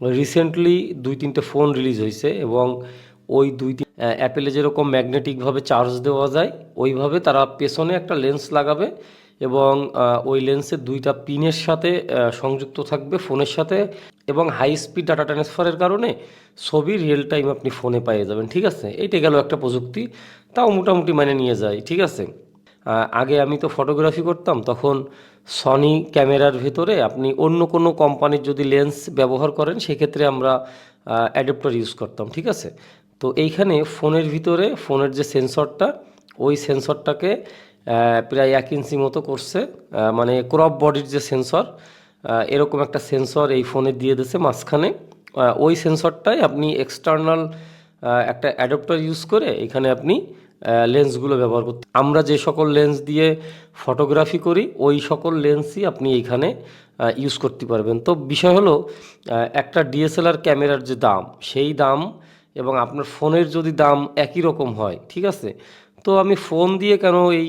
Recently দুই তিনটে phone release হয়েছে এবং ওই দুই তিন অ্যাপেলে যেরকম ম্যাগনেটিকভাবে চার্জ দেওয়া যায়, ওইভাবে তারা পেছনে একটা লেন্স লাগাবে এবং ওই লেন্সের দুইটা পিনের সাথে সংযুক্ত থাকবে ফোনের সাথে এবং হাই স্পিড ডাটা ট্রান্সফারের কারণে ছবি রিয়েল টাইম আপনি ফোনে পেয়ে যাবেন, ঠিক আছে? এইটা গেল একটা প্রযুক্তি, তাও মোটামুটি মানে নিয়ে যায়, ঠিক আছে? আগে আমি তো ফটোগ্রাফি করতাম, তখন সনি ক্যামেরার ভেতরে আপনি অন্য কোনো কোম্পানির যদি লেন্স ব্যবহার করেন, সেক্ষেত্রে আমরা অ্যাডাপ্টার ইউজ করতাম, ঠিক আছে? তো এইখানে ফোনের ভিতরে, ফোনের যে সেন্সরটা ওই সেন্সরটাকে প্রায় এক ইঞ্চি মতো করছে মানে ক্রপ বডির যে সেন্সর এরকম একটা সেন্সর এই ফোনে দিয়ে দিয়েছে মাঝখানে। ওই সেন্সরটাই আপনি এক্সটার্নাল একটা অ্যাডাপ্টার ইউজ করে এখানে আপনি লেন্সগুলো ব্যবহার করতে আমরা যে সকল লেন্স দিয়ে ফটোগ্রাফি করি, ওই সকল লেন্সই আপনি এইখানে ইউজ করতে পারবেন। তো বিষয় হলো একটা ডিএসএলআর ক্যামেরার যে দাম, সেই দাম এবং আপনার ফোনের যদি দাম একই রকম হয়, ঠিক আছে? তো আমি ফোন দিয়ে কেন এই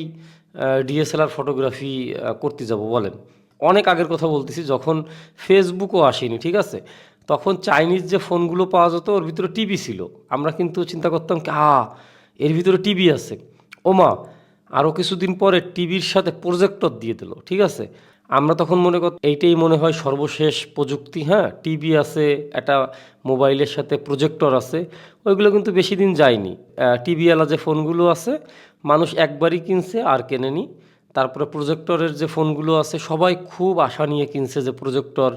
ডিএসএলআর ফটোগ্রাফি করতে যাব বলেন? অনেক আগের কথা বলতেছি, যখন ফেসবুকও আসেনি, ঠিক আছে? তখন চাইনিজ যে ফোনগুলো পাওয়া যেত, ওর ভিতরে টিভি ছিল। আমরা কিন্তু চিন্তা করতাম কি আ এর ভিতরে টিভি আছে। ওমা আরও কিছুদিন পরে টিভির সাথে প্রজেক্টর দিয়ে দিল, ঠিক আছে? আমরা তখন মনে কর এইটাই মনে হয় সর্বশেষ প্রযুক্তি হ্যাঁ? টিভি আছে, একটা মোবাইলের সাথে প্রজেক্টর আছে, ওইগুলো কিন্তু বেশি দিন যায়নি। টিভিওয়ালা যে ফোনগুলো আছে, মানুষ একবারই কিনছে আর কেনেনি। তারপরে প্রজেক্টরের যে ফোনগুলো আছে, সবাই খুব আশা নিয়ে কিনছে যে প্রজেক্টর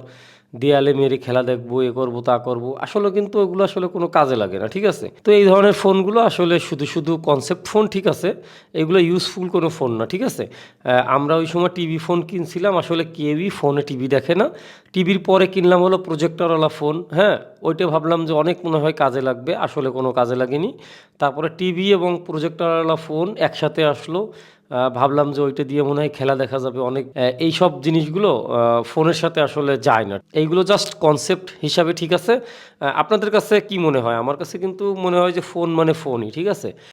দেয়ালে মেরে খেলা দেখব, এ করব, তা করব। আসলে কিন্তু ওগুলো আসলে কোনো কাজে লাগে না, ঠিক আছে? তো এই ধরনের ফোনগুলো আসলে শুধু শুধু কনসেপ্ট ফোন ঠিক আছে? এগুলো ইউজফুল কোনো ফোন না, ঠিক আছে? আমরা ওই সময় টিভি ফোন কিনছিলাম, আসলে কেউই ফোনে টিভি দেখে না। টিভির পরে কিনলাম হলো প্রজেক্টরওয়ালা ফোন হ্যাঁ? ওইটা ভাবলাম যে অনেক মনে হয় কাজে লাগবে, আসলে কোনো কাজে লাগেনি। তারপরে টিভি এবং প্রজেক্টরওয়ালা ফোন একসাথে আসলো। ভাবলাম যে ওইটা দিয়ে মনে হয় খেলা দেখা যাবে অনেক। এই সব জিনিসগুলো ফোনের সাথে আসলে যায় না। এইগুলো জাস্ট কনসেপ্ট হিসাবে ঠিক আছে। আপনাদের কাছে কি মনে হয়? আমার কাছে কিন্তু মনে হয় যে ফোন মানে ফোনই, ঠিক আছে?